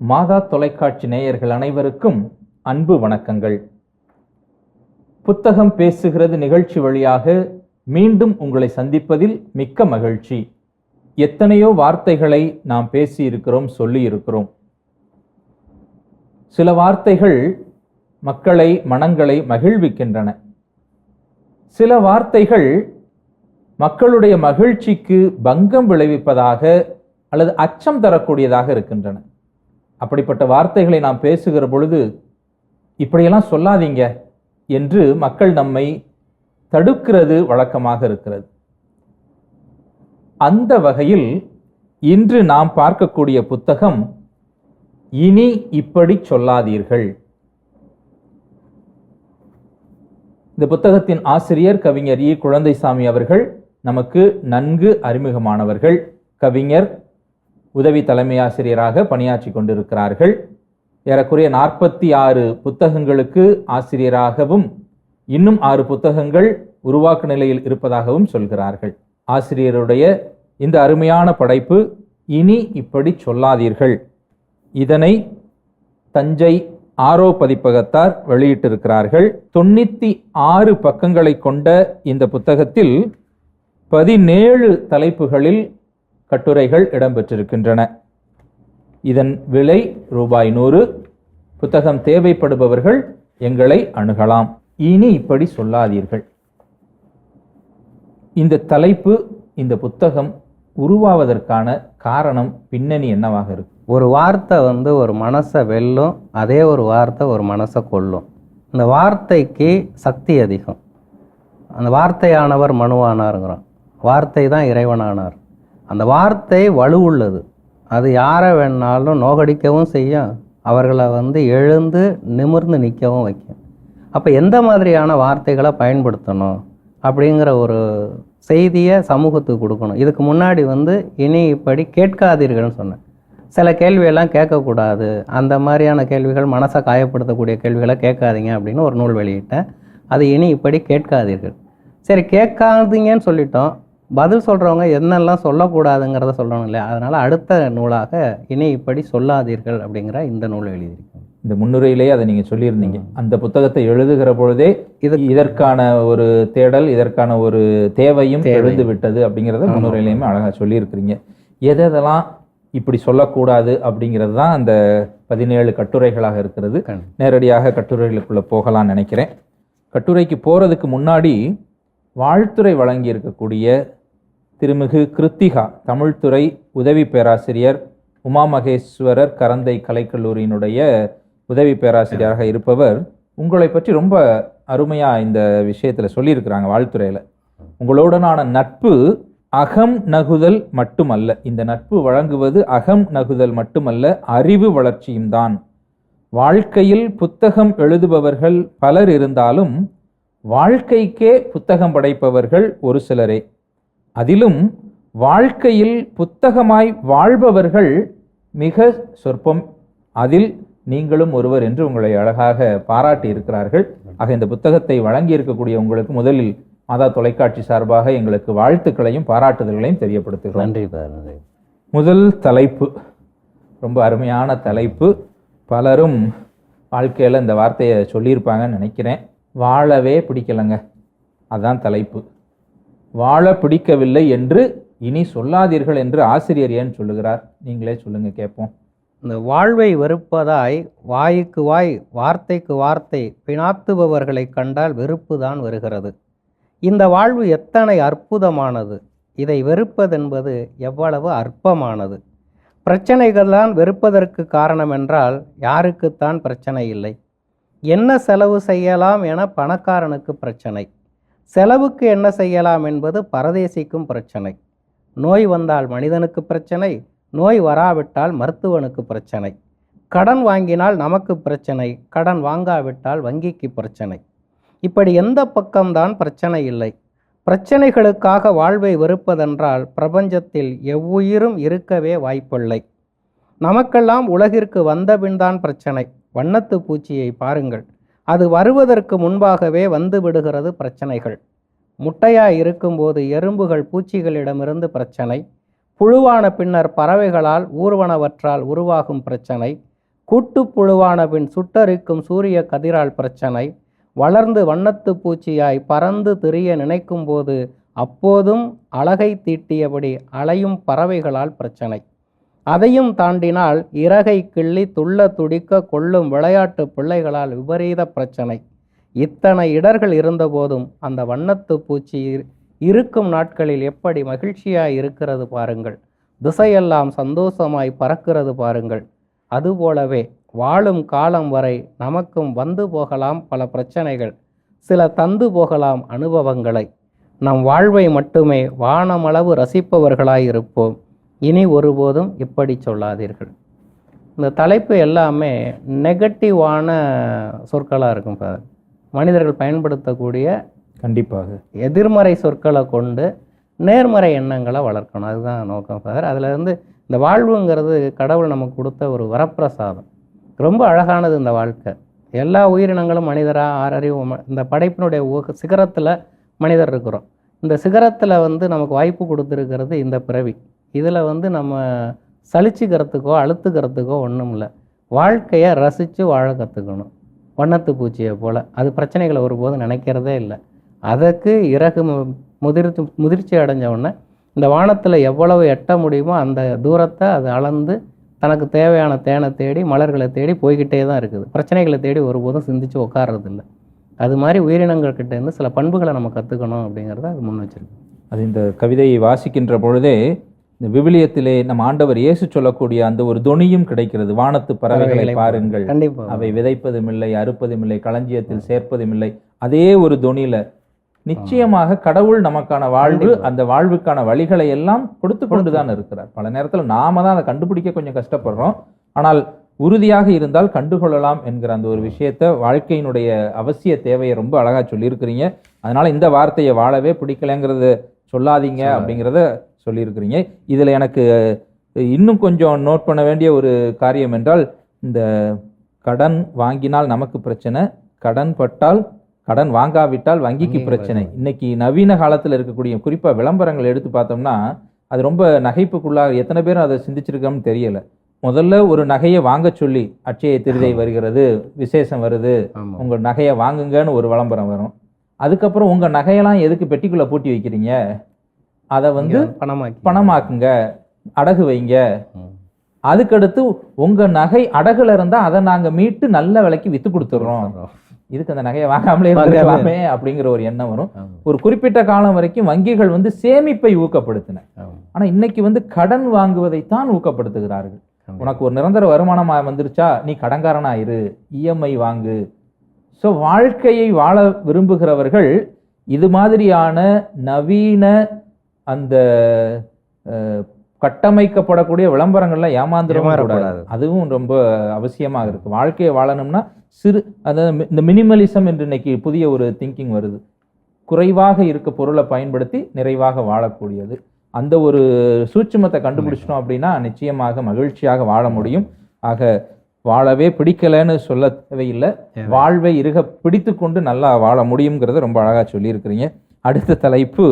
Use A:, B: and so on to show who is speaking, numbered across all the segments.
A: மாதா தொலைக்காட்சி நேயர்கள் அனைவருக்கும் அன்பு வணக்கங்கள். புத்தகம் பேசுகிறது நிகழ்ச்சி வழியாக மீண்டும் உங்களை சந்திப்பதில் மிக்க மகிழ்ச்சி. எத்தனையோ வார்த்தைகளை நாம் பேசி இருக்கிறோம் சொல்லி இருக்கிறோம் சில வார்த்தைகள் மக்களை மனங்களை மகிழ்விக்கின்றன. சில வார்த்தைகள் மக்களுடைய மகிழ்ச்சிக்கு பங்கம் விளைவிப்பதாக அல்லது அச்சம் தரக்கூடியதாக இருக்கின்றன. அப்படிப்பட்ட வார்த்தைகளை நாம் பேசுகிற பொழுது இப்படியெல்லாம் சொல்லாதீங்க. என்று மக்கள் நம்மை தடுக்கிறது வழக்கமாக இருக்கிறது. அந்த வகையில் இன்று நாம் பார்க்கக்கூடிய புத்தகம் இனி இப்படி சொல்லாதீர்கள். இந்த புத்தகத்தின் ஆசிரியர் கவிஞர் இ. குழந்தைசாமி அவர்கள் நமக்கு நன்கு அறிமுகமானவர்கள். கவிஞர் உதவி தலைமை ஆசிரியராக பணியாற்றி கொண்டிருக்கிறார்கள். ஏறக்குறைய நாற்பத்தி ஆறு புத்தகங்களுக்கு ஆசிரியராகவும் இன்னும் ஆறு புத்தகங்கள் உருவாக்க நிலையில் இருப்பதாகவும் சொல்கிறார்கள். ஆசிரியருடைய இந்த அருமையான படைப்பு இனி இப்படி சொல்லாதீர்கள். இதனை தஞ்சை ஆரோ பதிப்பகத்தார் வெளியிட்டிருக்கிறார்கள். தொண்ணூத்தி ஆறு பக்கங்களை கொண்ட இந்த புத்தகத்தில் பதினேழு தலைப்புகளில் கட்டுரைகள் இடம்பெற்றிருக்கின்றன. இதன் விலை ரூபாய் நூறு. புத்தகம் தேவைப்படுபவர்கள் எங்களை அணுகலாம். இனி இப்படி சொல்லாதீர்கள். இந்த தலைப்பு இந்த புத்தகம் உருவாவதற்கான காரணம் பின்னணி என்னவாக இருக்கு?
B: ஒரு வார்த்தை வந்து ஒரு மனசை வெல்லும் அதே ஒரு வார்த்தை ஒரு மனசை கொல்லும். இந்த வார்த்தைக்கு சக்தி அதிகம். அந்த வார்த்தையானவர் மனுவானாருங்கிறோம் வார்த்தை தான் இறைவனானார். அந்த வார்த்தை வலுவுள்ளது. அது யாரை வேணாலும் நோகடிக்கவும் செய்யும். அவர்களை வந்து எழுந்து நிமிர்ந்து நிற்கவும் வைக்கும். அப்போ எந்த மாதிரியான வார்த்தைகளை பயன்படுத்தணும்? அப்படிங்கிற ஒரு செய்தியை சமூகத்துக்கு கொடுக்கணும். இதுக்கு முன்னாடி வந்து இனி இப்படி கேட்காதீர்கள்னு சொன்னேன். சில கேள்வியெல்லாம் கேட்கக்கூடாது. அந்த மாதிரியான கேள்விகள் மனசை காயப்படுத்தக்கூடிய கேள்விகளை கேட்காதீங்க அப்படின்னு ஒரு நூல் வெளியிட்டேன். அது இனி இப்படி கேட்காதீர்கள். சரி கேட்காதீங்கன்னு சொல்லிட்டோம். பதில் சொல்கிறவங்க என்னெல்லாம் சொல்லக்கூடாதுங்கிறத சொல்லணும் இல்லையா? அதனால் அடுத்த நூலாக இனி இப்படி சொல்லாதீர்கள் அப்படிங்கிற இந்த நூல் எழுதியிருக்கேன்.
A: இந்த முன்னுரையிலேயே அதை நீங்க சொல்லியிருந்தீங்க. அந்த புத்தகத்தை எழுதுகிற பொழுதே இது இதற்கான ஒரு தேடல் இதற்கான ஒரு தேவையும் எழுந்து விட்டது அப்படிங்கிறத முன்னுரையிலையுமே அழகா சொல்லியிருக்கிறீங்க. எதெல்லாம் இப்படி சொல்லக்கூடாது அப்படிங்கிறது தான் அந்த பதினேழு கட்டுரைகளாக இருக்கிறது. நேரடியாக கட்டுரைகளுக்குள்ள போகலாம்னு நினைக்கிறேன். கட்டுரைக்கு போறதுக்கு முன்னாடி வாழ்த்துறை வழங்கி இருக்கக்கூடிய திருமிகு கிருத்திகா தமிழ்துறை உதவி பேராசிரியர் உமா மகேஸ்வரர் கரந்தை கலைக்கல்லூரியினுடைய உதவி பேராசிரியராக இருப்பவர். உங்களை பற்றி ரொம்ப அருமையாக இந்த விஷயத்தில் சொல்லியிருக்கிறாங்க வாழ்த்துறையில். உங்களுடனான நட்பு அகம் நகுதல் மட்டுமல்ல. இந்த நட்பு வழங்குவது அகம் நகுதல் மட்டுமல்ல அறிவு வளர்ச்சியும் தான். வாழ்க்கையில் புத்தகம் எழுதுபவர்கள் பலர் இருந்தாலும் வாழ்க்கைக்கே புத்தகம் படைப்பவர்கள் ஒரு சிலரே. அதிலும் வாழ்க்கையில் புத்தகமாய் வாழ்பவர்கள் மிக சொற்பம். அதில் நீங்களும் ஒருவர் என்று உங்களை அழகாக பாராட்டி இருக்கிறார்கள். ஆக இந்த புத்தகத்தை வழங்கி இருக்கக்கூடிய உங்களுக்கு முதலில் மாதா தொலைக்காட்சி சார்பாக எங்களுக்கு வாழ்த்துக்களையும் பாராட்டுதல்களையும் தெரியப்படுத்துகிறோம்.
B: நன்றி
A: முதல் தலைப்பு ரொம்ப அருமையான தலைப்பு. பலரும் வாழ்க்கையில் இந்த வார்த்தையை சொல்லியிருப்பாங்கன்னு நினைக்கிறேன். வாழவே பிடிக்கலைங்க. அதான் தலைப்பு. வாழ பிடிக்கவில்லை என்று இனி சொல்லாதீர்கள் என்று ஆசிரியர் ஏன் சொல்லுகிறார்? நீங்களே சொல்லுங்க கேட்போம்.
B: இந்த வாழ்வை வெறுப்பதாய் வாய்க்கு வாய் வார்த்தைக்கு வார்த்தை பிணாத்துபவர்களை கண்டால் வெறுப்பு தான் வருகிறது. இந்த வாழ்வு எத்தனை அற்புதமானது. இதை வெறுப்பதென்பது எவ்வளவு அற்பமானது. பிரச்சனைகள் தான் வெறுப்பதற்கு காரணம் என்றால் யாருக்குத்தான் பிரச்சனை இல்லை. என்ன செலவு செய்யலாம் என பணக்காரனுக்கு பிரச்சனை. செலவுக்கு என்ன செய்யலாம் என்பது பரதேசிக்கும் பிரச்சனை. நோய் வந்தால் மனிதனுக்கு பிரச்சனை நோய் வராவிட்டால் மருத்துவனுக்கு பிரச்சனை. கடன் வாங்கினால் நமக்கு பிரச்சனை கடன் வாங்காவிட்டால் வங்கிக்கு பிரச்சனை. இப்படி எந்த பக்கம்தான் பிரச்சனை இல்லை. பிரச்சனைகளுக்காக வாழ்வை வெறுப்பதென்றால் பிரபஞ்சத்தில் எவ்வுயிரும் இருக்கவே வாய்ப்பில்லை. நமக்கெல்லாம் உலகிற்கு வந்தபின்தான் பிரச்சனை. வண்ணத்து பூச்சியை பாருங்கள். அது வருவதற்கு முன்பாகவே வந்து விடுகிறது பிரச்சனைகள். முட்டையாக இருக்கும்போது எறும்புகள் பூச்சிகளிடமிருந்து பிரச்சனை. புழுவான பின்னர் பறவைகளால் ஊர்வனவற்றால் உருவாகும் பிரச்சனை. கூட்டுப்புழுவான பின் சுட்டரிக்கும் சூரிய கதிரால் பிரச்சனை. வளர்ந்து வண்ணத்து பூச்சியாய் பறந்து திரிய நினைக்கும்போது அப்போதும் அழகை தீட்டியபடி அலையும் பறவைகளால் பிரச்சனை. அதையும் தாண்டினால் இறகை கிள்ளி துள்ள துடிக்க கொள்ளும் விளையாட்டு பிள்ளைகளால் விபரீத பிரச்சனை. இத்தனை இடர்கள் இருந்தபோதும் அந்த வண்ணத்து பூச்சி இருக்கும் நாட்களில் எப்படி மகிழ்ச்சியாய் இருக்கிறது பாருங்கள். திசையெல்லாம் சந்தோஷமாய் பறக்கிறது பாருங்கள். அதுபோலவே வாழும் காலம் வரை நமக்கும் வந்து போகலாம் பல பிரச்சனைகள் சில தந்து போகலாம் அனுபவங்களை. நம் வாழ்வை மட்டுமே வானமளவு ரசிப்பவர்களாய் இருப்போம். இனி ஒருபோதும் இப்படி சொல்லாதீர்கள். இந்த தலைப்பு எல்லாமே நெகட்டிவான சொற்களாக இருக்கும் பாரு. மனிதர்கள் பயன்படுத்தக்கூடிய
A: கண்டிப்பாக.
B: எதிர்மறை சொற்களை கொண்டு நேர்மறை எண்ணங்களை வளர்க்கணும். அதுதான் நோக்கம் ஃபாதர் அதில் இருந்து இந்த வாழ்வுங்கிறது கடவுள் நமக்கு கொடுத்த ஒரு வரப்பிரசாதம். ரொம்ப அழகானது இந்த வாழ்க்கை. எல்லா உயிரினங்களும் மனிதராக ஆறறிவு இந்த படைப்பினுடைய சிகரத்தில் மனிதர் இருக்கிறோம். இந்த சிகரத்தில் வந்து நமக்கு வாய்ப்பு கொடுத்துருக்கிறது இந்த பிறவி. இதில் வந்து நம்ம சலிச்சுக்கிறதுக்கோ அழுத்துக்கிறதுக்கோ ஒன்றும் இல்லை. வாழ்க்கையை ரசித்து வாழ கற்றுக்கணும் வண்ணத்து பூச்சியை போல். அது பிரச்சனைகளை ஒருபோதும் நினைக்கிறதே இல்லை. அதற்கு இறகு முதிர்ச்சி முதிர்ச்சி அடைஞ்சவுடனே இந்த வானத்தில் எவ்வளவு எட்ட முடியுமோ அந்த தூரத்தை அது அளந்து தனக்கு தேவையான தேனை தேடி மலர்களை தேடி போய்கிட்டே தான் இருக்குது. பிரச்சனைகளை தேடி ஒருபோதும் சிந்திச்சு உட்கார்றதில்ல அது மாதிரி உயிரினங்கள் இருந்து சில பண்புகளை நம்ம கற்றுக்கணும் அப்படிங்கிறத அது முன் வச்சிருக்கு.
A: அது இந்த கவிதையை வாசிக்கின்ற பொழுதே இந்த விவிலியத்திலே நம் ஆண்டவர் இயேசு சொல்லக்கூடிய அந்த ஒரு தொனியும் கிடைக்கிறது. வானத்து பறவைகளை பாருங்கள். அவை விதைப்பதும் இல்லை அறுப்பதும் இல்லை களஞ்சியத்தில் சேர்ப்பதும் இல்லை அதே ஒரு தொனியில நிச்சயமாக கடவுள் நமக்கான வாழ்வு. அந்த வாழ்வுக்கான வழிகளை எல்லாம் கொடுத்து கொண்டுதான் இருக்கிறார். பல நேரத்துல நாம தான் அதை கண்டுபிடிக்க கொஞ்சம் கஷ்டப்படுறோம். ஆனால் உறுதியாக இருந்தால் கண்டுகொள்ளலாம் என்கிற அந்த ஒரு விஷயத்த வாழ்க்கையினுடைய அவசிய தேவையை ரொம்ப அழகா சொல்லியிருக்கிறீங்க. அதனால இந்த வார்த்தையை வாழவே பிடிக்கலைங்கிறத சொல்லாதீங்க
B: சொல்லாது.
A: அப்படிங்கிறத சொல்லியிருக்கிறீங்க. இதுல எனக்கு இன்னும் கொஞ்சம் நோட் பண்ண வேண்டிய ஒரு காரியம் என்றால் இந்த கடன் வாங்கினால் நமக்கு பிரச்சனை கடன் பட்டால் கடன் வாங்காவிட்டால் வங்கிக்கு பிரச்சனை. இன்னைக்கு நவீன காலத்துல இருக்கக்கூடிய குறிப்பா விளம்பரங்கள் எடுத்து பார்த்தோம்னா அது ரொம்ப நகைப்புக்குள்ளாக எத்தனை பேரும் அதை சிந்திச்சிருக்கோம்னு தெரியல. முதல்ல ஒரு நகையை வாங்க சொல்லி அட்சய திருதை வருகிறது விசேஷம் வருது
B: ஆமாம்
A: உங்க நகையை வாங்குங்கன்னு ஒரு விளம்பரம் வரும். அதுக்கப்புறம் உங்க நகையெல்லாம் எதுக்கு பெட்டிக்குள்ள பூட்டி வைக்கிறீங்க? அதை வந்து
B: பணமாக்கி.
A: பணமாக்குங்க. அடகு வைங்க. அதுக்கடுத்து உங்க நகை அடகுல இருந்தா அதை நாங்க மீட்டு நல்ல விலைக்கு வித்து கொடுத்துடுறோம் இதுக்கு அந்த நகையை வாங்காமலே. இருக்கலாமே அப்படிங்கிற ஒரு எண்ணம் வரும். ஒரு குறிப்பிட்ட காலம் வரைக்கும் வங்கிகள் வந்து சேமிப்பை ஊக்கப்படுத்தின. ஆனா இன்னைக்கு வந்து கடன் வாங்குவதைத்தான் ஊக்கப்படுத்துகிறார்கள். உனக்கு ஒரு நிரந்தர வருமானம் வந்துருச்சா? நீ கடன்காரனா இரு. இஎம்ஐ வாங்கு. ஸோ வாழ்க்கையை வாழ விரும்புகிறவர்கள் இது மாதிரியான நவீன அந்த கட்டமைக்கப்படக்கூடிய விளம்பரங்கள்ல ஏமாந்துடவும் கூடாது. அதுவும் ரொம்ப அவசியமாக இருக்கு. வாழ்க்கையை வாழணும்னா சிறு அதாவது இந்த மினிமலிசம் என்று இன்னைக்கு புதிய ஒரு திங்கிங் வருது. குறைவாக இருக்க பொருளை பயன்படுத்தி நிறைவாக வாழக்கூடியது. அந்த ஒரு சூட்சுமத்தை கண்டுபிடிச்சிட்டோம் அப்படின்னா நிச்சயமாக மகிழ்ச்சியாக வாழ முடியும். ஆக வாழவே பிடிக்கலைன்னு சொல்ல தேவையில்லை
B: தேவை.
A: வாழ்வை இருக பிடித்து கொண்டு நல்லா வாழ முடியுங்கிறத ரொம்ப அழகா சொல்லியிருக்கிறீங்க. அடுத்த தலைப்பு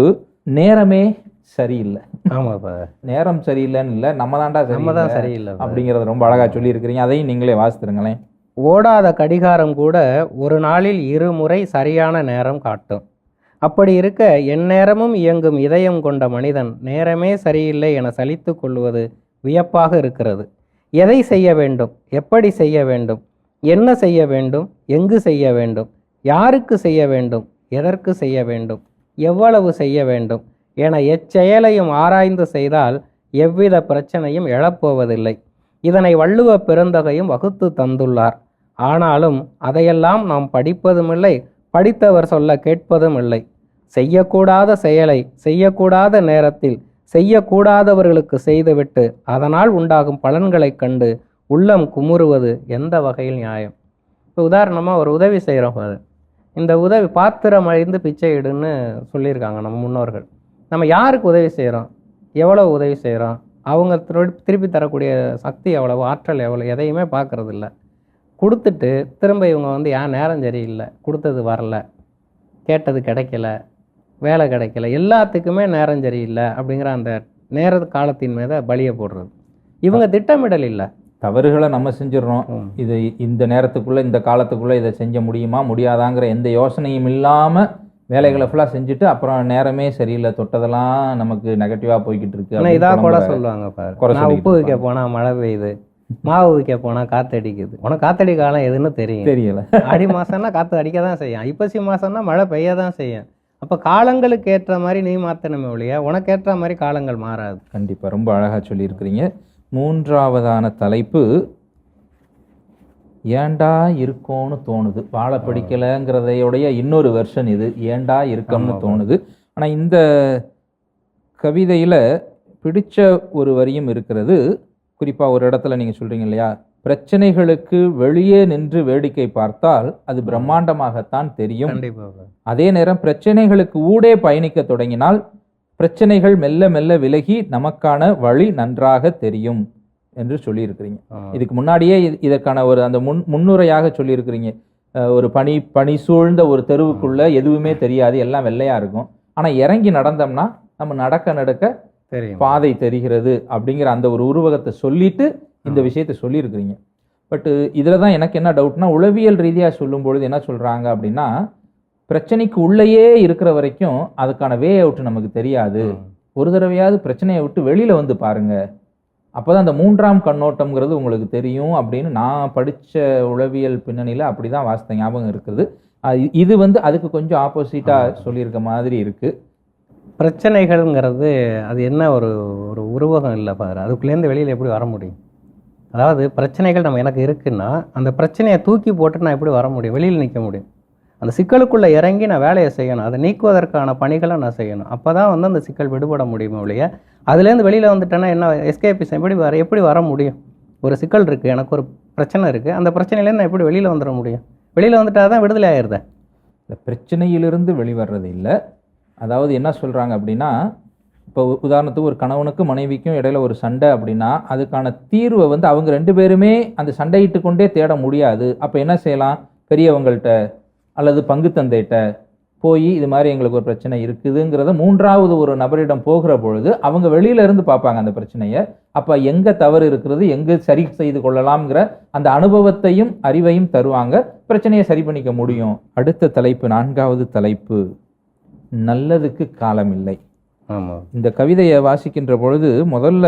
A: நேரமே சரியில்லை.
B: ஆமா ஃபாதர்
A: நேரம் சரியில்லைன்னு இல்லை நம்ம தான்டா
B: நம்ம தான்
A: சரியில்லை. அப்படிங்கறத ரொம்ப அழகா சொல்லியிருக்கிறீங்க. அதையும் நீங்களே வாசித்துருங்களேன்.
B: ஓடாத கடிகாரம் கூட ஒரு நாளில் இருமுறை சரியான நேரம் காட்டும். அப்படி இருக்க எந்நேரமும் இயங்கும் இதயம் கொண்ட மனிதன் நேரமே சரியில்லை என சலித்து கொள்வது வியப்பாக இருக்கிறது. எதை செய்ய வேண்டும்? எப்படி செய்ய வேண்டும்? என்ன செய்ய வேண்டும்? எங்கு செய்ய வேண்டும்? யாருக்கு செய்ய வேண்டும்? எதற்கு செய்ய வேண்டும்? எவ்வளவு செய்ய வேண்டும்? என எச்செயலையும் ஆராய்ந்து செய்தால் எவ்வித பிரச்சனையும் எழப்போவதில்லை. இதனை வள்ளுவ பெருந்தகையும் வகுத்து தந்துள்ளார். ஆனாலும் அதையெல்லாம் நாம் படிப்பதுமில்லை படித்தவர் சொல்ல கேட்பதும் இல்லை செய்யக்கூடாத செயலை செய்யக்கூடாத நேரத்தில் செய்யக்கூடாதவர்களுக்கு செய்துவிட்டு அதனால் உண்டாகும் பலன்களைக் கண்டு உள்ளம் குமுறுவது எந்த வகையில் நியாயம்? இப்போ உதாரணமாக ஒரு உதவி செய்கிறோம் அது. இந்த உதவி பாத்திரம் அழிந்து பிச்சை இடுன்னு சொல்லியிருக்காங்க நம்ம முன்னோர்கள். நம்ம யாருக்கு உதவி செய்கிறோம் எவ்வளோ உதவி செய்கிறோம் அவங்க திருப்பி தரக்கூடிய சக்தி எவ்வளவு? ஆற்றல் எவ்வளோ எதையுமே பார்க்கறது இல்ல கொடுத்துட்டு திரும்ப இவங்க வந்து ஏன் நேரம் சரியில்லை? கொடுத்தது வரல. கேட்டது கிடைக்கல. வேலை கிடைக்கல. எல்லாத்துக்குமே நேரம் சரியில்லை. அப்படிங்கிற அந்த நேர காலத்தின் மீத பலியை போடுறது. இவங்க திட்டமிடல் இல்லை.
A: தவறுகளை நம்ம செஞ்சிடறோம். இது இந்த நேரத்துக்குள்ள இந்த காலத்துக்குள்ள இதை செஞ்ச முடியுமா? முடியாதாங்கிற எந்த யோசனையும் இல்லாம வேலைகளை ஃபுல்லாக செஞ்சுட்டு அப்புறம் நேரமே சரியில்லை. தொட்டதெல்லாம் நமக்கு நெகட்டிவாக போய்கிட்டு இருக்கு
B: ஆனால் இதாக கூட சொல்லுவாங்க பாரு. நான் உப்பு வைக்க போனால் மழை பெய்யுது. மாவு வைக்க போனால் காத்தடிக்குது. உனக்கு காத்தடி காலம் எதுன்னு தெரியும்.
A: தெரியல.
B: ஆடி மாசம்னா காற்று அடிக்க தான் செய்யும். ஐப்பசி மாசம்னா மழை பெய்ய தான் செய்யும். அப்போ காலங்களுக்கு ஏற்ற மாதிரி நீ மாற்றணுமே ஒழிய உனக்கு ஏற்ற மாதிரி காலங்கள் மாறாது.
A: கண்டிப்பா. ரொம்ப அழகா சொல்லியிருக்கிறீங்க. மூன்றாவதான தலைப்பு ஏண்டா இருக்கோன்னு தோணுது. வாழ படிக்கலைங்கிறதையுடைய இன்னொரு வெர்ஷன் இது. ஏண்டா இருக்கம்னு. தோணுது. ஆனா இந்த கவிதையில பிடிச்ச ஒரு வரியும் இருக்கிறது. குறிப்பா ஒரு இடத்துல நீங்க சொல்றீங்க இல்லையா? பிரச்சனைகளுக்கு வெளியே நின்று வேடிக்கை பார்த்தால் அது பிரம்மாண்டமாகத்தான் தெரியும். அதே நேரம் பிரச்சனைகளுக்கு ஊடே பயணிக்க தொடங்கினால் பிரச்சனைகள் மெல்ல மெல்ல விலகி நமக்கான வழி நன்றாக தெரியும். என்று சொல்லியிருக்கிறீங்க. இதுக்கு முன்னாடியே இது- இதற்கான ஒரு அந்த முன் முன்னுரையாக சொல்லியிருக்கிறீங்க. ஒரு பனி பனி சூழ்ந்த ஒரு தெருவுக்குள்ள எதுவுமே தெரியாது எல்லாம் வெள்ளையா இருக்கும். ஆனா இறங்கி நடந்தோம்னா நம்ம நடக்க நடக்க
B: தெரியும்.
A: பாதை தெரிகிறது அப்படிங்கிற அந்த ஒரு உருவகத்தை சொல்லிட்டு இந்த விஷயத்தை சொல்லியிருக்கிறீங்க. பட் இதில் தான் எனக்கு என்ன டவுட்னா உளவியல் ரீதியாக சொல்லும் பொழுது என்ன சொல்கிறாங்க அப்படின்னா பிரச்சனைக்கு உள்ளேயே இருக்கிற வரைக்கும் அதுக்கான வே அவுட் நமக்கு தெரியாது. ஒரு தடவையாவது பிரச்சனையை விட்டு வெளியில் வந்து பாருங்க அப்பதான் அந்த மூன்றாம் கண்ணோட்டம்ங்கிறது உங்களுக்கு தெரியும் அப்படின்னு நான் படிச்ச உளவியல் பின்னணியில் அப்படி தான் வாசித்த ஞாபகம் இருக்குது. இது வந்து அதுக்கு கொஞ்சம் ஆப்போசிட்டாக சொல்லியிருக்க மாதிரி இருக்கு.
B: பிரச்சனைகள்ங்கிறது அது என்ன ஒரு ஒரு உருவகம் இல்லை பாரு. அதுக்குள்ளேருந்து வெளியில் எப்படி வர முடியும்? அதாவது பிரச்சனைகள் நம்ம எனக்கு இருக்குன்னா அந்த பிரச்சனையை தூக்கி போட்டு நான் எப்படி வர முடியும்? வெளியில் நிற்க முடியும். அந்த சிக்கலுக்குள்ளே இறங்கி நான் வேலையை செய்யணும். அதை நீக்குவதற்கான பணிகளை நான் செய்யணும். அப்போ தான் வந்து அந்த சிக்கல் விடுபட முடியுமே ஒழிய அதுலேருந்து வெளியில் வந்துட்டேன்னா என்ன எஸ்கேபிஸ் எப்படி வர எப்படி வர முடியும்? ஒரு சிக்கல் இருக்குது எனக்கு ஒரு பிரச்சனை இருக்குது அந்த பிரச்சனையிலேருந்து நான் எப்படி வெளியில் வந்துட முடியும்? வெளியில் வந்துட்டா தான் விடுதலை ஆயிருதேன்
A: இந்த பிரச்சனையிலிருந்து வெளிவர்றது இல்லை. அதாவது என்ன சொல்கிறாங்க அப்படின்னா இப்போ உதாரணத்துக்கு ஒரு கணவனுக்கும் மனைவிக்கும் இடையில ஒரு சண்டை அப்படின்னா அதுக்கான தீர்வை வந்து அவங்க ரெண்டு பேருமே அந்த சண்டையிட்டு கொண்டே தேட முடியாது. அப்போ என்ன செய்யலாம்? பெரியவங்கள்ட்ட அல்லது பங்கு தந்தைகிட்ட போய் இது மாதிரி எங்களுக்கு ஒரு பிரச்சனை இருக்குதுங்கிறத மூன்றாவது ஒரு நபரிடம் போகிற பொழுது அவங்க வெளியில இருந்து பார்ப்பாங்க அந்த பிரச்சனையை. அப்ப எங்க தவறு இருக்கிறது எங்க சரி செய்து கொள்ளலாம்ங்கிற அந்த அனுபவத்தையும் அறிவையும் தருவாங்க. பிரச்சனையை சரி பண்ணிக்க முடியும். அடுத்த தலைப்பு நான்காவது தலைப்பு. நல்லதுக்கு காலமில்லை இந்த கவிதையை வாசிக்கின்ற பொழுது முதல்ல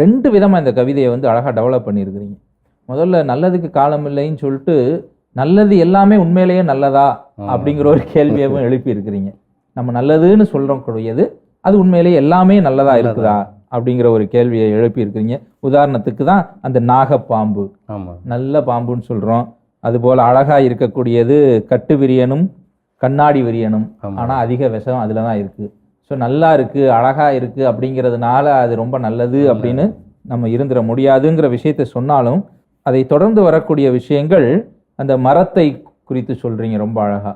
A: ரெண்டு விதமா இந்த கவிதையை வந்து அழகா டெவலப் பண்ணியிருக்கிறீங்க. முதல்ல நல்லதுக்கு காலம் இல்லைன்னு சொல்லிட்டு நல்லது எல்லாமே உண்மையிலேயே நல்லதா அப்படிங்கிற ஒரு கேள்வியவும் எழுப்பி இருக்கிறீங்க நம்ம நல்லதுன்னு சொல்றோம் கூடியது அது உண்மையிலேயே எல்லாமே நல்லதா இருக்குதா அப்படிங்கிற ஒரு கேள்வியை எழுப்பி இருக்கிறீங்க உதாரணத்துக்கு தான் அந்த நாகப்பாம்பு. நல்ல பாம்புன்னு சொல்றோம். அதுபோல அழகா இருக்கக்கூடியது கட்டு விரியனும் கண்ணாடி விரியனும்.
B: ஆமா.
A: ஆனா அதிக விஷம் அதுல தான் இருக்கு. ஸோ நல்லா இருக்கு அழகா இருக்கு அப்படிங்கிறதுனால அது ரொம்ப நல்லது அப்படின்னு நம்ம இருந்துட முடியாதுங்கிற விஷயத்தை சொன்னாலும் அதை தொடர்ந்து வரக்கூடிய விஷயங்கள் அந்த மரத்தை குறித்து சொல்றீங்க ரொம்ப அழகா.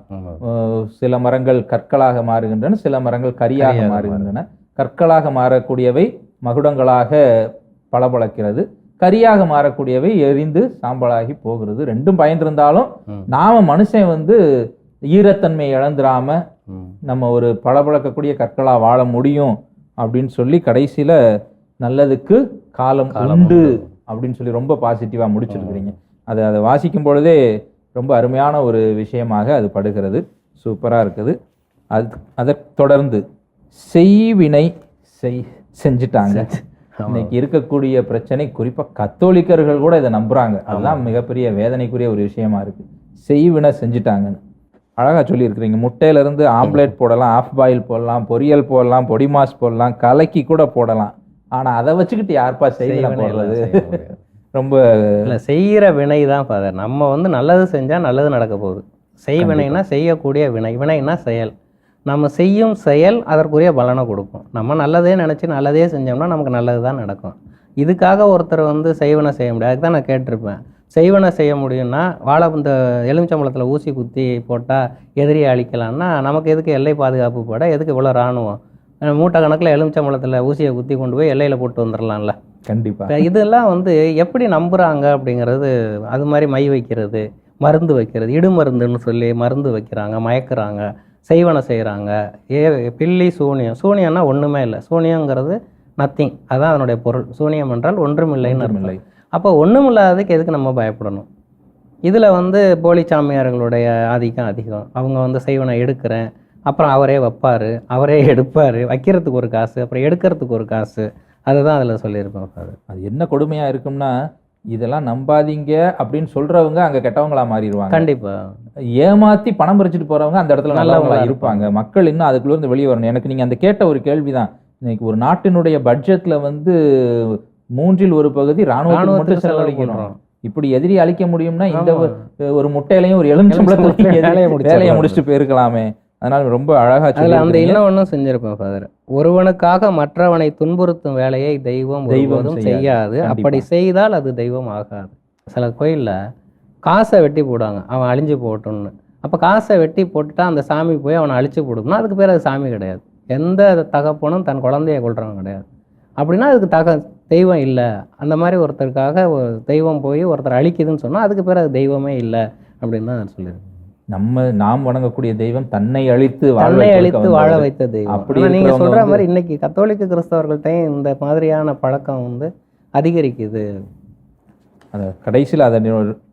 A: சில மரங்கள் கற்களாக மாறுகின்றன சில மரங்கள் கரியாக மாறுகின்றன. கற்களாக மாறக்கூடியவை மகுடங்களாக பளபளக்கிறது. கரியாக மாறக்கூடியவை எரிந்து சாம்பலாகி போகிறது. ரெண்டும் பயன் இருந்தாலும்
B: ம்.
A: நாம மனுஷன் வந்து ஈரத்தன்மை இழந்துராம
B: ம்.
A: நம்ம ஒரு பளபளக்கக்கூடிய கற்களா வாழ முடியும் அப்படின்னு சொல்லி கடைசியில நல்லதுக்கு காலம் உண்டு. அப்படின்னு சொல்லி ரொம்ப பாசிட்டிவா முடிச்சிருக்கிறீங்க. அதை அதை வாசிக்கும் பொழுதே ரொம்ப அருமையான ஒரு விஷயமாக அது படுகிறது. சூப்பரா இருக்குது. அது அதை தொடர்ந்து செய்வினை செய் செஞ்சுட்டாங்க. இன்னைக்கு இருக்கக்கூடிய பிரச்சனை குறிப்பா கத்தோலிக்கர்கள் கூட இதை நம்புறாங்க. அதுதான் மிகப்பெரிய வேதனைக்குரிய ஒரு விஷயமா இருக்கு. செய்வினை செஞ்சுட்டாங்கன்னு. அழகா சொல்லியிருக்கிறீங்க. முட்டையில இருந்து ஆம்லேட் போடலாம் ஆஃப் பாயில் போடலாம் பொரியல் போடலாம் பொடி மாஸ் போடலாம் கலக்கி கூட போடலாம். ஆனா அதை வச்சுக்கிட்டு யாருப்பா செய்வினை போடுறது. ரொம்ப
B: இல்ல செய்யற வினை தான் ஃபாதர் நம்ம வந்து நல்லது செஞ்சா நல்லது நடக்க போகுது. செய்வினைனா செய்யக்கூடிய வினை. வினைனா செயல். நம்ம செய்யும் செயல் அதற்குரிய பலனை கொடுக்கும். நம்ம நல்லதே நினைச்சு நல்லதே செஞ்சோம்னா நமக்கு நல்லது தான் நடக்கும். இதுக்காக ஒருத்தர் வந்து செய்வனை செய்ய முடியாது. அதுக்கு தான் நான் கேட்டிருப்பேன். செய்வன செய்ய முடியும்னா வாழை இந்த எலுமிச்சம்பழத்தில் ஊசி குத்தி போட்டால் எதிரியை அழிக்கலாம்னா நமக்கு எதுக்கு எல்லை பாதுகாப்பு போட? எதுக்கு இவ்வளோ இராணுவம்? மூட்டை கணக்கில் எலுமிச்சம்பழத்தில் ஊசியை குத்தி கொண்டு போய் எல்லையில் போட்டு வந்துடலாம்ல
A: கண்டிப்பா.
B: இப்ப இதெல்லாம் வந்து எப்படி நம்புறாங்க அப்படிங்கிறது அது மாதிரி மை வைக்கிறது மருந்து வைக்கிறது இடு மருந்துன்னு சொல்லி மருந்து வைக்கிறாங்க மயக்குறாங்க செய்வன செய்கிறாங்க ஏ பில்லி சூனியம். சூனியம்னா ஒன்றுமே இல்லை. சூனியங்கிறது நத்திங் அதான் அதனுடைய பொருள். சூனியம் என்றால் ஒன்றுமில்லைன்னு.
A: இல்லை
B: அப்போ ஒன்றுமில்லாததுக்கு எதுக்கு நம்ம பயப்படணும்? இதில் வந்து போலி சாமியார்களுடைய ஆதிக்கம் அதிகம். அவங்க வந்து செய்வனை எடுக்கிறேன். அப்புறம் அவரே வைப்பார். அவரே எடுப்பார். வைக்கிறதுக்கு ஒரு காசு அப்புறம் எடுக்கிறதுக்கு ஒரு காசு. அதுதான் அதில் சொல்லியிருப்பேன் அது
A: அது என்ன கொடுமையா இருக்கும்னா இதெல்லாம் நம்பாதீங்க அப்படின்னு சொல்றவங்க அங்க கெட்டவங்களா மாறிடுவாங்க.
B: கண்டிப்பாக
A: ஏமாத்தி பணம் பறிச்சுட்டு போறவங்க அந்த இடத்துல
B: நல்லவங்களா
A: இருப்பாங்க. மக்கள் இன்னும் அதுக்குள்ள இருந்து வெளியே வரணும். எனக்கு நீங்க அந்த கேட்ட ஒரு கேள்விதான். இன்னைக்கு ஒரு நாட்டினுடைய பட்ஜெட்ல வந்து மூன்றில் ஒரு பகுதி ராணுவத்துக்கு மட்டும்
B: ராணுவத்துக்கு செலவு
A: செலவழிக்கணும்.
B: பண்றோம்.
A: இப்படி எதிரி அழிக்க முடியும்னா இந்த. ஒரு- முட்டையிலையும் ஒரு
B: முடிச்சிடலாம்.
A: வேலையை முடிச்சுட்டு போயிருக்கலாமே. அதனால ரொம்ப அழகா
B: அதில் அந்த. இன்னொன்னும் செஞ்சிருப்பேன் ஃபாதர் ஒருவனுக்காக மற்றவனை துன்புறுத்தும் வேலையை தெய்வம்
A: தெய்வம் செய்யாது.
B: அப்படி செய்தால் அது தெய்வம் ஆகாது. சில கோயில்ல காசை வெட்டி போடுவாங்க அவன் அழிஞ்சு போகட்டும்னு அப்போ காசை வெட்டி போட்டுட்டா அந்த சாமி போய் அவனை அழிச்சு போடும்னா அதுக்கு பேர் அது சாமி கிடையாது. எந்த தகப்பனும் தன் குழந்தைய கொள்றவன் கிடையாது. அப்படின்னா அதுக்கு தக தெய்வம் இல்லை. அந்த மாதிரி ஒருத்தருக்காக ஒரு தெய்வம் போய் ஒருத்தர் அழிக்குதுன்னு சொன்னால் அதுக்கு பேர் அது தெய்வமே இல்லை அப்படின்னு தான் சொல்லியிருக்கேன்.
A: நம்ம நாம் வணங்கக்கூடிய தெய்வம் தன்னை அழித்து வாழ
B: தன்னை அழித்து வாழ
A: வந்தவர்.
B: வைத்த தெய்வம்.
A: அப்படி
B: நீங்க சொல்ற மாதிரி இன்னைக்கு கத்தோலிக்க கிறிஸ்தவர்கள்ட்டையும் இந்த மாதிரியான பழக்கம் வந்து அதிகரிக்குது.
A: அதை கடைசியில் அதை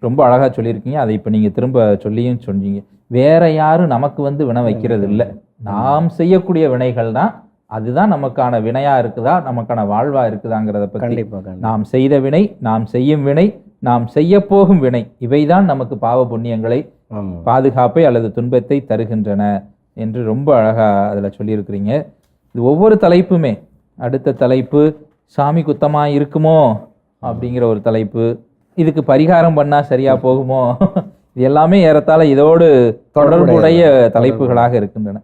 A: ரொம்ப அழகா சொல்லியிருக்கீங்க. அதை இப்போ நீங்க திரும்ப சொல்லியும் சொன்னீங்க. வேற யாரும் நமக்கு வந்து வினை வைக்கிறது இல்லை நாம் செய்யக்கூடிய வினைகள் தான் அதுதான் நமக்கான வினையா இருக்குதா நமக்கான வாழ்வா இருக்குதாங்கிறத
B: கண்டிப்பா
A: நாம் செய்த வினை நாம் செய்யும் வினை நாம் செய்ய போகும் வினை இவைதான் நமக்கு பாவ புண்ணியங்களை பாதுகாப்பை அல்லது துன்பத்தை தருகின்றன என்று ரொம்ப அழகா அதுல சொல்லியிருக்கிறீங்க. இது ஒவ்வொரு தலைப்புமே. அடுத்த தலைப்பு சாமி குத்தமா இருக்குமோ அப்படிங்கிற ஒரு தலைப்பு. இதுக்கு பரிகாரம் பண்ணா சரியா போகுமோ? இது எல்லாமே ஏறத்தாழ இதோடு தொடர்புடைய தலைப்புகளாக இருக்கின்றன.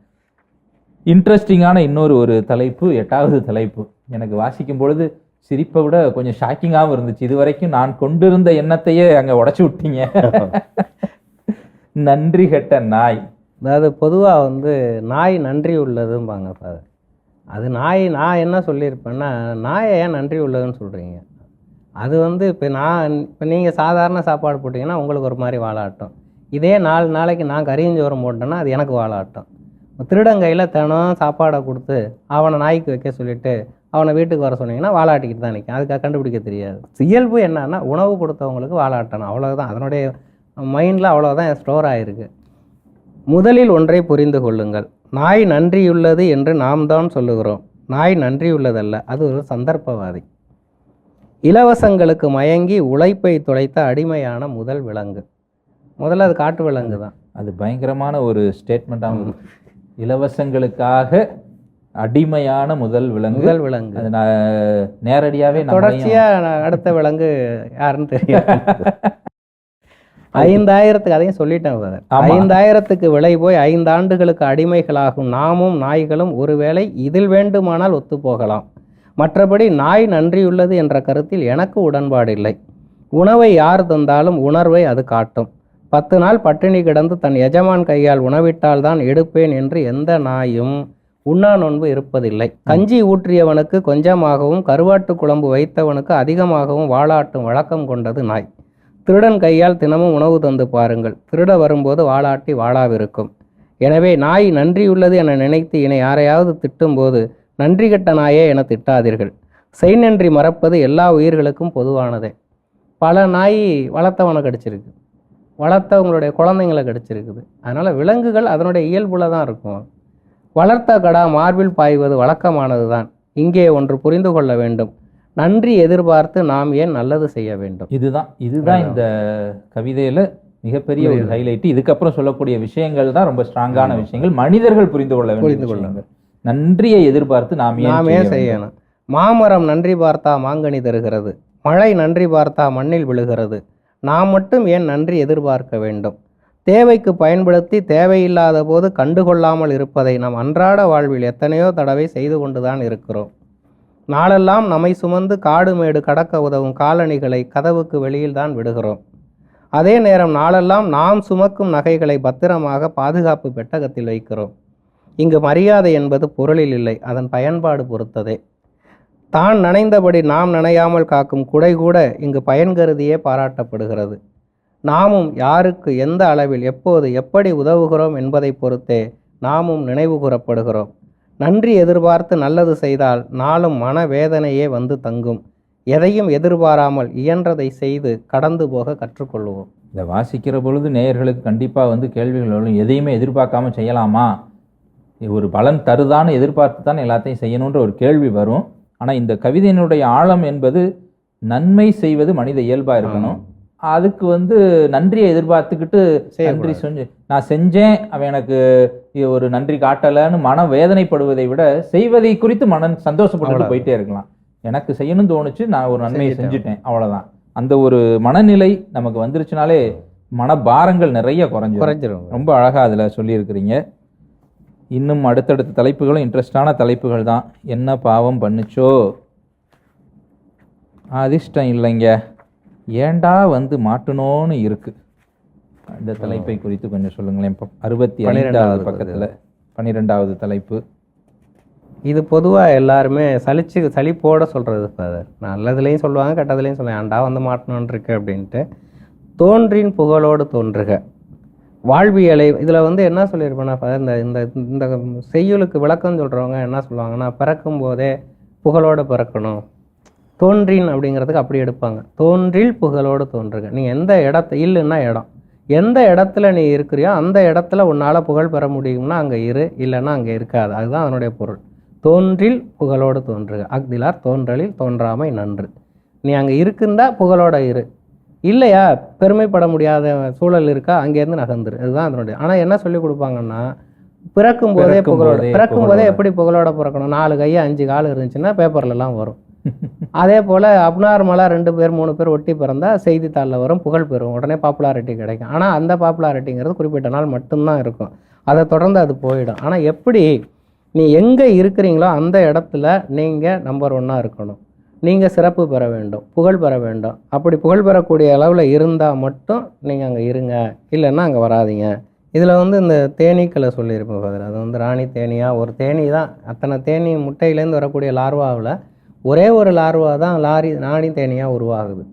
A: இன்ட்ரெஸ்டிங்கான இன்னொரு ஒரு தலைப்பு எட்டாவது தலைப்பு. எனக்கு வாசிக்கும் பொழுது சிரிப்பை விட கொஞ்சம் ஷாக்கிங்காகவும் இருந்துச்சு. இது வரைக்கும் நான் கொண்டிருந்த எண்ணத்தையே அங்க உடைச்சு விட்டீங்க. நன்றி கெட்ட நாய்.
B: அதாவது பொதுவாக வந்து நாய் நன்றி உள்ளதும்பாங்க ஃபாதர் அது நாய் நான் என்ன சொல்லியிருப்பேன்னா நாயை ஏன் நன்றி உள்ளதுன்னு சொல்கிறீங்க அது வந்து இப்போ நான் இப்போ நீங்கள் சாதாரண சாப்பாடு போட்டிங்கன்னா உங்களுக்கு ஒரு மாதிரி வாழாட்டம் இதே நாலு நாளைக்கு நான் கரியஞ்சோரம் போட்டேன்னா அது எனக்கு வாழாட்டும் திருடங்கையில் தினம் சாப்பாடை கொடுத்து அவனை நாய்க்கு வைக்க சொல்லிவிட்டு அவனை வீட்டுக்கு வர சொன்னீங்கன்னா வாழாட்டிக்கிட்டு தான் நிற்கும் அதுக்காக கண்டுபிடிக்க தெரியாது. இயல்பு என்னன்னா உணவு கொடுத்தவங்களுக்கு வாழாட்டணும் அவ்வளோதான் அதனுடைய மைண்டில் அவ்வளோதான் ஸ்டோர் ஆயிருக்கு. முதலில் ஒன்றை புரிந்து கொள்ளுங்கள். நாய் நன்றியுள்ளது என்று நாம் தான் சொல்லுகிறோம். நாய் நன்றியுள்ளதல்ல அது ஒரு சந்தர்ப்பவாதி. இலவசங்களுக்கு மயங்கி உழைப்பை துளைத்த அடிமையான முதல் விலங்கு. முதல்ல அது காட்டு விலங்கு தான்.
A: அது பயங்கரமான ஒரு ஸ்டேட்மெண்ட்டாக இலவசங்களுக்காக அடிமையான முதல் விலங்கு.
B: முதல் விலங்கு.
A: அது நான் நேரடியாவே நம்மளையும்
B: தொடர்ச்சியா நான் அடுத்த விலங்கு யாருன்னு தெரியும் ஐந்தாயிரத்துக்கு அதையும் சொல்லிட்டேன். ஐந்தாயிரத்துக்கு விலை போய் ஐந்து ஆண்டுகளுக்கு அடிமைகளாகும் நாமும் நாய்களும் ஒருவேளை இதில் வேண்டுமானால் ஒத்து போகலாம். மற்றபடி நாய் நன்றியுள்ளது என்ற கருத்தில் எனக்கு உடன்பாடில்லை உணவை யார் தந்தாலும் உணர்வை அது காட்டும். பத்து நாள் பட்டினி கிடந்து தன் எஜமான் கையால் உணவிட்டால் தான் எடுப்பேன் என்று எந்த நாயும் உண்ணா நோன்பு இருப்பதில்லை. கஞ்சி ஊற்றியவனுக்கு கொஞ்சமாகவும் கருவாட்டு குழம்பு வைத்தவனுக்கு அதிகமாகவும் வாளாட்டும் வழக்கம் கொண்டது நாய். திருடன் கையால் தினமும் உணவு தந்து பாருங்கள். திருட வரும்போது வாளாட்டி வாழாவிருக்கும். எனவே நாய் நன்றியுள்ளது என நினைத்து இனை யாரையாவது திட்டும்போது நன்றி கெட்ட நாயே என திட்டாதீர்கள். செய் நன்றி மறப்பது எல்லா உயிர்களுக்கும் பொதுவானதே. பல நாய் வளர்த்தவனை கடிச்சிருக்கு. வளர்த்தவங்களுடைய குழந்தைங்களை கடிச்சிருக்குது. அதனால் விலங்குகள் அதனுடைய இயல்புல தான் இருக்கும். வளர்த்த கடா மார்பில் பாய்வது வழக்கமானது தான் இங்கே ஒன்று புரிந்து கொள்ள வேண்டும். நன்றி எதிர்பார்த்து நாம் ஏன் நல்லது செய்ய வேண்டும்?
A: இதுதான் இதுதான் இந்த கவிதையில மிகப்பெரிய ஒரு ஹைலைட் இதுக்கப்புறம் சொல்லக்கூடிய விஷயங்கள் தான் ரொம்ப ஸ்ட்ராங்கான விஷயங்கள். மனிதர்கள் புரிந்து கொள்ள
B: புரிந்து கொள்ள
A: விஷயங்கள். நன்றியை எதிர்பார்த்து நாம்
B: நாம் ஏன்? செய்யணும்? மாமரம் நன்றி பார்த்தா மாங்கனி தருகிறது. மழை நன்றி பார்த்தா மண்ணில் விழுகிறது. நாம் மட்டும் ஏன் நன்றி எதிர்பார்க்க வேண்டும்? தேவைக்கு பயன்படுத்தி தேவையில்லாத போது கண்டுகொள்ளாமல் இருப்பதை நாம் அன்றாட வாழ்வில் எத்தனையோ தடவை செய்து கொண்டுதான் இருக்கிறோம். நாளெல்லாம் நம்மை சுமந்து காடு மேடு கடக்க உதவும் காலணிகளை கதவுக்கு வெளியில் தான் விடுகிறோம். அதே நேரம் நாளெல்லாம் நாம் சுமக்கும் நகைகளை பத்திரமாக பாதுகாப்பு பெட்டகத்தில் வைக்கிறோம். இங்கு மரியாதை என்பது பொருளில் இல்லை அதன் பயன்பாடு பொறுத்ததே. தான் நனைந்தபடி நாம் நனையாமல் காக்கும் குடை கூட இங்கு பயன் கருதியே பாராட்டப்படுகிறது. நாமும் யாருக்கு எந்த அளவில் எப்போது எப்படி உதவுகிறோம் என்பதை பொறுத்தே நாமும் நினைவு கூறப்படுகிறோம் நன்றி எதிர்பார்த்து நல்லது செய்தால் நாளும் மனவேதனையே வந்து தங்கும். எதையும் எதிர்பாராமல் இயன்றதை செய்து கடந்து போக கற்றுக்கொள்வோம்.
A: இதை வாசிக்கிற பொழுது நேயர்களுக்கு கண்டிப்பாக வந்து கேள்விகள் வரும். எதையுமே எதிர்பார்க்காம செய்யலாமா? இது ஒரு பலன் தருதான்னு எதிர்பார்த்து தான் எல்லாத்தையும் செய்யணுன்ற ஒரு கேள்வி வரும். ஆனால் இந்த கவிதையினுடைய ஆழம் என்பது நன்மை செய்வது மனித இயல்பாக இருக்கணும். அதுக்கு வந்து நன்றியை எதிர்பார்த்துக்கிட்டு நன்றி செஞ்சு நான் செஞ்சேன் அவன் எனக்கு ஒரு நன்றி காட்டலைன்னு மன வேதனைப்படுவதை விட செய்வதை குறித்து மன சந்தோஷப்பட்டு. போயிட்டே இருக்கலாம். எனக்கு செய்யணும்னு தோணுச்சு நான் ஒரு நன்மையை
B: செஞ்சுட்டேன்.
A: அவ்வளவுதான். அந்த ஒரு மனநிலை நமக்கு வந்துருச்சுனாலே மனபாரங்கள் நிறைய குறைஞ்சிரும்.
B: குறைஞ்சிரும்.
A: ரொம்ப அழகா அதுல சொல்லியிருக்கிறீங்க. இன்னும் அடுத்தடுத்த தலைப்புகளும் இன்ட்ரெஸ்டான தலைப்புகள் தான். என்ன பாவம் பண்ணுச்சோ? அதிர்ஷ்டம் இல்லைங்க. ஏன்டா வந்து மாட்டணும்னு இருக்கு. இந்த தலைப்பை குறித்து கொஞ்சம் சொல்லுங்களேன். இப்போ அறுபத்தி
B: பன்னிரெண்டாவது
A: பக்கத்துல பன்னிரெண்டாவது தலைப்பு.
B: இது பொதுவாக எல்லாருமே சலிச்சு சலிப்போட சொல்கிறது ஃபாதர் நல்லதுலேயும் சொல்லுவாங்க கெட்டதுலேயும் சொல்லுவாங்க ஏன்டா வந்து மாட்டணும்னு இருக்கு அப்படின்ட்டு. தோன்றின் புகழோடு தோன்றுக. வாழ்வியலை இதில் வந்து என்ன சொல்லியிருப்பேன்னா ஃபாதர் இந்த இந்த இந்த செய்யுளுக்கு விளக்கம் சொல்கிறவங்க என்ன சொல்லுவாங்கன்னா பிறக்கும் போதே புகழோடு பிறக்கணும். தோன்றின் அப்படிங்கிறதுக்கு அப்படி எடுப்பாங்க. தோன்றில் புகழோடு தோன்றுக. நீ எந்த இடத்த இல்லைன்னா இடம். எந்த இடத்துல நீ இருக்கிறியோ அந்த இடத்துல உன்னால் புகழ் பெற முடியும்னா அங்கே இரு இல்லைன்னா அங்கே இருக்காது. அதுதான் அதனுடைய பொருள். தோன்றில் புகழோடு தோன்றுக. அக்திலார் தோன்றலில் தோன்றாமை நன்று. நீ அங்கே இருக்குந்தா புகழோட இரு. இல்லையா? பெருமைப்பட முடியாத சூழல் இருக்கா? அங்கேருந்து நகர்ந்துரு. அதுதான் அதனுடைய. ஆனால் என்ன சொல்லி கொடுப்பாங்கன்னா பிறக்கும் போதே புகழோட பிறக்கும் போதே. எப்படி புகழோட பிறக்கணும்? நாலு கை அஞ்சு கால் இருந்துச்சுன்னா பேப்பர்லலாம் வரும். அதே போல் அப்நார்மலாக ரெண்டு பேர் மூணு பேர் ஒட்டி பிறந்தா செய்தித்தாளில் வரும் புகழ் பெறும். உடனே பாப்புலாரிட்டி கிடைக்கும். ஆனால் அந்த பாப்புலாரிட்டிங்கிறது குறிப்பிட்ட நாள் மட்டும்தான் இருக்கும். அதை தொடர்ந்து அது போயிடும். ஆனால் எப்படி நீ எங்கே இருக்கிறீங்களோ அந்த இடத்துல நீங்கள் நம்பர் ஒன்னாக இருக்கணும். நீங்கள் சிறப்பு பெற வேண்டும். புகழ் பெற வேண்டும். அப்படி புகழ் பெறக்கூடிய அளவில் இருந்தால் மட்டும் நீங்கள் அங்கே இருங்க. இல்லைன்னா அங்கே வராதீங்க. இதில் வந்து இந்த தேனீக்களை சொல்லியிருப்பேன் ஃபாதர் அது வந்து ராணி தேனியாக ஒரு தேனி தான். அத்தனை தேனி முட்டையிலேருந்து வரக்கூடிய லார்வாவில் ஒரே ஒரு லார்வா தான் லாரி ராணி தேனியாக உருவாகுது.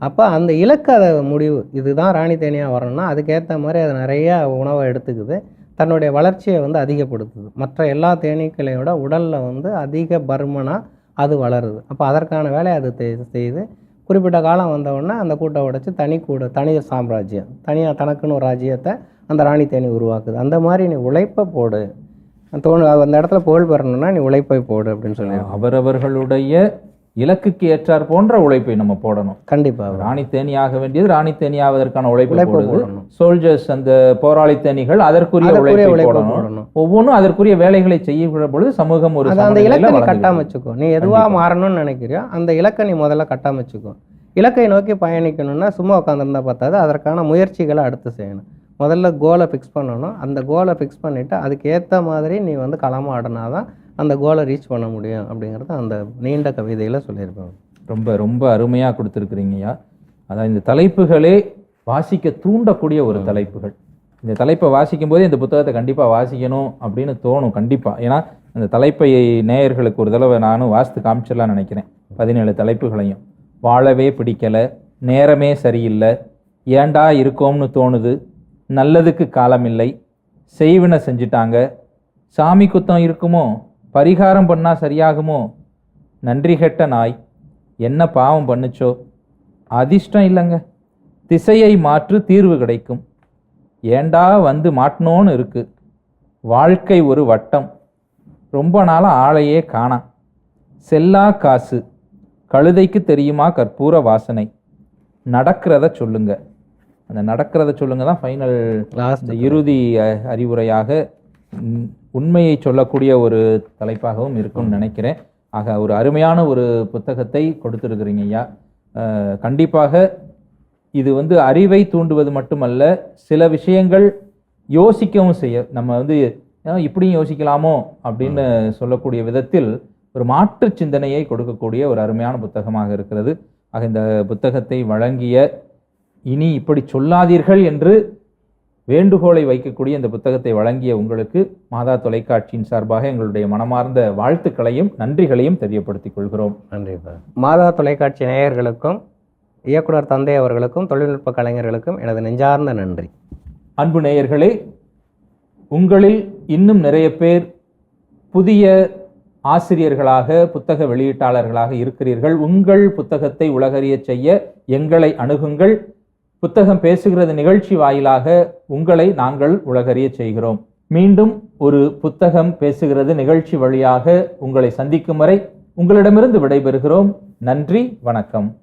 B: அப்போ அந்த இலக்கு அதை முடிவு இதுதான் ராணி தேனியாக வரணும்னா அதுக்கேற்ற மாதிரி அது நிறையா உணவை எடுத்துக்குது. தன்னுடைய வளர்ச்சியை வந்து அதிகப்படுத்துது. மற்ற எல்லா தேனீக்களையோட உடலில் வந்து அதிக பர்மனாக அது வளருது. அப்போ அதற்கான வேலையை அது செய்யுது செய்து குறிப்பிட்ட காலம் வந்தவுடனே அந்த கூட்டை உடைச்சி தனி கூட தனி சாம்ராஜ்யம் தனியாக தனக்குன்னு ஒரு ராஜ்யத்தை அந்த ராணி தேனி உருவாக்குது. அந்த மாதிரி நீ உழைப்பை போடு. தோணு அந்த இடத்துல புகழ் பெறணும்னா நீ உழைப்பை போடு அப்படின்னு சொல்லி
A: அவரவர்களுடைய இலக்குக்கு ஏற்றார் போன்ற உழைப்பை நம்ம போடணும்.
B: கண்டிப்பாக
A: ராணி தேனி ஆக வேண்டியது ராணி தேனி ஆவதற்கான உழைப்பை
B: போடணும்.
A: சோல்ஜர்ஸ் அந்த போராளி தேனிகள் அதற்குரிய உழைப்பை
B: உழைப்பை
A: போடணும். ஒவ்வொன்றும் அதற்குரிய வேலைகளை செய்யப்படுற பொழுது சமூகம் ஒரு
B: அந்த இலக்கை நீ கட்டமைச்சுக்கோ நீ எதுவா
A: கண்டிப்பா.
B: மாறணும்னு நினைக்கிறியோ அந்த இலக்கை நீ முதல்ல கட்டமைச்சுக்கோ இலக்கை நோக்கி பயணிக்கணும்னா சும்மா உட்காந்துருந்தா பார்த்தாது அதற்கான முயற்சிகளை அடுத்து செய்யணும். முதல்ல கோலை ஃபிக்ஸ் பண்ணணும். அந்த கோலை ஃபிக்ஸ் பண்ணிவிட்டு அதுக்கு ஏற்ற மாதிரி நீ வந்து களமாடினா தான் அந்த கோலை ரீச் பண்ண முடியும் அப்படிங்கிறது அந்த நீண்ட கவிதையில் சொல்லியிருப்பேன்
A: ரொம்ப ரொம்ப அருமையா கொடுத்துருக்குறீங்கய்யா அதான் இந்த தலைப்புகளே வாசிக்க தூண்டக்கூடிய ஒரு தலைப்புகள். இந்த தலைப்பை வாசிக்கும் போதே இந்த புத்தகத்தை கண்டிப்பா வாசிக்கணும் அப்படின்னு தோணும் கண்டிப்பா. ஏன்னா அந்த தலைப்பை நேயர்களுக்கு ஒரு தடவை நானும் வாசித்து காமிச்சிடலாம்னு நினைக்கிறேன். பதினேழு தலைப்புகளையும். வாழவே பிடிக்கல நேரமே சரியில்லை ஏண்டா இருக்கோம்னு தோணுது நல்லதுக்கு காலம் இல்லை செய்வினை செஞ்சிட்டாங்க. சாமி குத்தம் இருக்குமோ? பரிகாரம் பண்ணா சரியாகுமோ? நன்றி கெட்ட நாய் என்ன பாவம் பண்ணுச்சோ? அதிர்ஷ்டம் இல்லைங்க. திசையை மாற்று தீர்வு கிடைக்கும். ஏண்டா வந்து மாட்டணும்னு இருக்கு. வாழ்க்கை ஒரு வட்டம். ரொம்ப நாளாக ஆளையே காணாம் செல்லா காசு. கழுதைக்கு தெரியுமா கற்பூர வாசனை? நடக்கிறத சொல்லுங்கள் அந்த நடக்கிறத சொல்லுங்க தான் ஃபைனல்
B: லாஸ்ட்
A: இறுதி அறிவுரையாக உண்மையை சொல்லக்கூடிய ஒரு தலைப்பாகவும் இருக்கும்னு நினைக்கிறேன். ஆக ஒரு அருமையான ஒரு புத்தகத்தை கொடுத்துருக்குறீங்க ஐயா. கண்டிப்பாக இது வந்து அறிவை தூண்டுவது மட்டுமல்ல சில விஷயங்கள் யோசிக்கவும் செய்ய நம்ம வந்து இப்படியும் யோசிக்கலாமோ? அப்படின்னு சொல்லக்கூடிய விதத்தில் ஒரு மாற்று சிந்தனையை கொடுக்கக்கூடிய ஒரு அருமையான புத்தகமாக இருக்கிறது. ஆக இந்த புத்தகத்தை வழங்கிய இனி இப்படி சொல்லாதீர்கள் என்று வேண்டுகோளை வைக்கக்கூடிய இந்த புத்தகத்தை வழங்கிய உங்களுக்கு மாதா தொலைக்காட்சியின் சார்பாக எங்களுடைய மனமார்ந்த வாழ்த்துக்களையும் நன்றிகளையும் தெரியப்படுத்திக் கொள்கிறோம்.
B: நன்றி மாதா தொலைக்காட்சி நேயர்களுக்கும் இயக்குனர் தந்தை அவர்களுக்கும் தொழில்நுட்ப கலைஞர்களுக்கும் எனது நெஞ்சார்ந்த நன்றி.
A: அன்பு நேயர்களே உங்களில் இன்னும் நிறைய பேர் புதிய ஆசிரியர்களாக புத்தக வெளியீட்டாளர்களாக இருக்கிறீர்கள். உங்கள் புத்தகத்தை உலகறியச் செய்ய எங்களை அணுகுங்கள். புத்தகம் பேசுகிறது நிகழ்ச்சி வாயிலாக உங்களை நாங்கள் உலகறியச் செய்கிறோம். மீண்டும் ஒரு புத்தகம் பேசுகிறது நிகழ்ச்சி வழியாக உங்களை சந்திக்கும் வரை உங்களிடமிருந்து விடைபெறுகிறோம். நன்றி வணக்கம்.